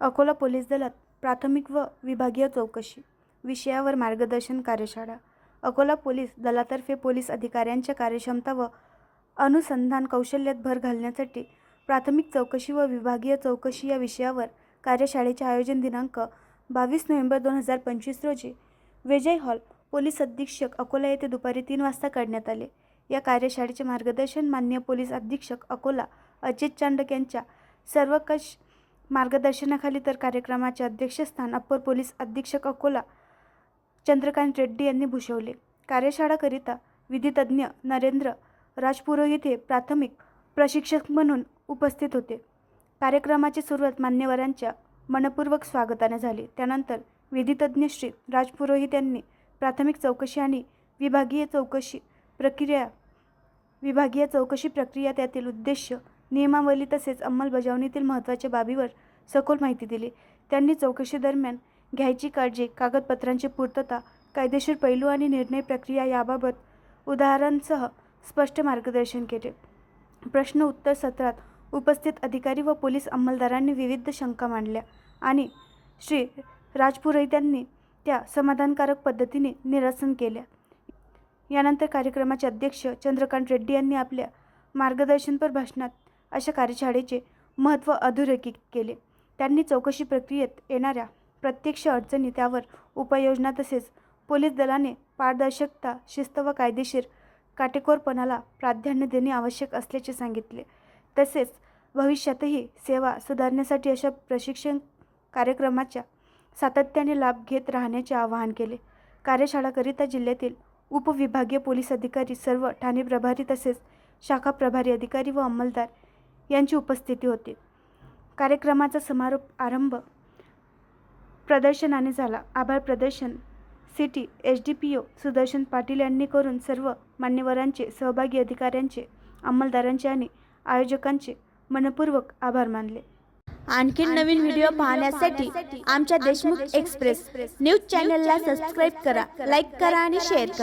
Akola police दलात प्राथमिक व विभागीय चौकशी विषयावर मार्गदर्शन कार्यशाळा अकोला पोलीस दलातर्फे पोलीस अधिकाऱ्यांच्या कार्यक्षमता व अनुसंधान कौशल्यात भर घालण्यासाठी प्राथमिक चौकशी व विभागीय चौकशी या विषयावर कार्यशाळेचे आयोजन दिनांक बावीस नोव्हेंबर दोन हजार पंचवीस रोजी विजय हॉल पोलीस अधीक्षक अकोला येथे दुपारी तीन वाजता करण्यात आले. या कार्यशाळेचे मार्गदर्शन मान्य पोलीस अधीक्षक अकोला अजित चांडक यांच्या सर्वकष मार्गदर्शनाखाली तर कार्यक्रमाचे अध्यक्षस्थान अप्पर पोलीस अधीक्षक अकोला चंद्रकांत रेड्डी यांनी भूषवले. कार्यशाळाकरिता विधितज्ञ नरेंद्र राजपुरोहित हे प्राथमिक प्रशिक्षक म्हणून उपस्थित होते. कार्यक्रमाची सुरुवात मान्यवरांच्या मनपूर्वक स्वागताने झाली. त्यानंतर विधितज्ञ श्री राजपुरोहित यांनी प्राथमिक चौकशी आणि विभागीय चौकशी प्रक्रिया विभागीय चौकशी प्रक्रिया त्यातील उद्देश नियमावली तसेच अंमलबजावणीतील महत्त्वाच्या बाबीवर सखोल माहिती दिली. त्यांनी चौकशीदरम्यान घ्यायची काळजी कागदपत्रांची पूर्तता कायदेशीर पैलू आणि निर्णय प्रक्रिया याबाबत उदाहरणसह स्पष्ट मार्गदर्शन केले. प्रश्न उत्तर सत्रात उपस्थित अधिकारी व पोलीस अंमलदारांनी विविध शंका मांडल्या आणि श्री राजपुरोहित्यांनी त्या समाधानकारक पद्धतीने निरसन केल्या. यानंतर कार्यक्रमाचे अध्यक्ष चंद्रकांत रेड्डी यांनी आपल्या मार्गदर्शनपर भाषणात अशा कार्यशाळेचे महत्त्व अधोरेखित केले. त्यांनी चौकशी प्रक्रियेत येणाऱ्या प्रत्यक्ष अडचणी त्यावर उपाययोजना तसेच पोलीस दलाने पारदर्शकता शिस्त व कायदेशीर काटेकोरपणाला प्राधान्य देणे आवश्यक असल्याचे सांगितले. तसेच भविष्यातही सेवा सुधारण्यासाठी अशा प्रशिक्षण कार्यक्रमाच्या सातत्याने लाभ घेत राहण्याचे आवाहन केले. कार्यशाळाकरिता जिल्ह्यातील उपविभागीय पोलीस अधिकारी सर्व ठाणे प्रभारी तसेच शाखा प्रभारी अधिकारी व अंमलदार यांची उपस्थिती होती. कार्यक्रमाचा समारोप आरंभ प्रदर्शनाने झाला. आभार प्रदर्शन city H D P O Sudarshan Patil यांनी करून सर्व मान्यवरांचे सहभागी अधिकाऱ्यांचे अंमलदारांचे आणि आयोजकांचे मनपूर्वक आभार मानले. आणखीन नवीन व्हिडिओ पाहण्यासाठी आमच्या देशमुख एक्सप्रेस न्यूज चॅनलला सबस्क्राईब करा लाईक करा आणि शेअर करा.